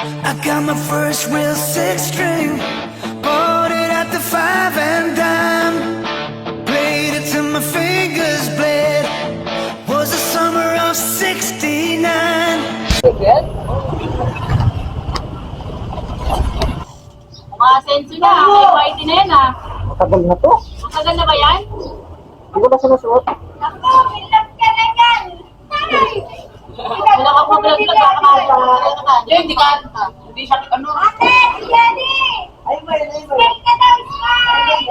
I got my first real six string. Bought it at the five and dime. Played it till my fingers bled. Was the summer of 69. Mga senso na, may white na yan ah. Matagal na to. Matagal na ba yan? Hindi ko na sinusuot. Ako, bilang ka na yan! Tay! Wala ka Yung hindi ka, hindi siya, ano, Ate, Jenny! Ay, may, ay, may. Take ka daw, smile!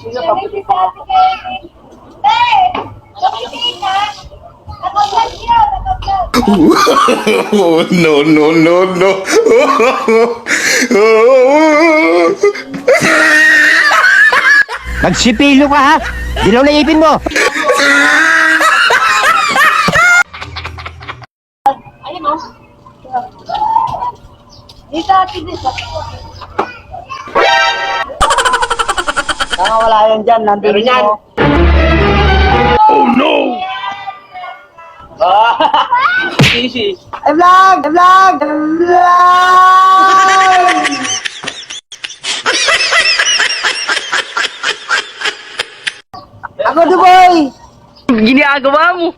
Sino pa! Hindi? Nakablog yun, nakablog. Oh, no, no, no, no. Magsipilo ka ha! Dilaw na ipin mo! ayun oh. Dito, ate, dito. Nakawala yan dyan. Nandun yan. mo. Easy. Ay, vlog! Ay, vlog! Ay, vlog! Ako, Duboy! Ginagawa mo.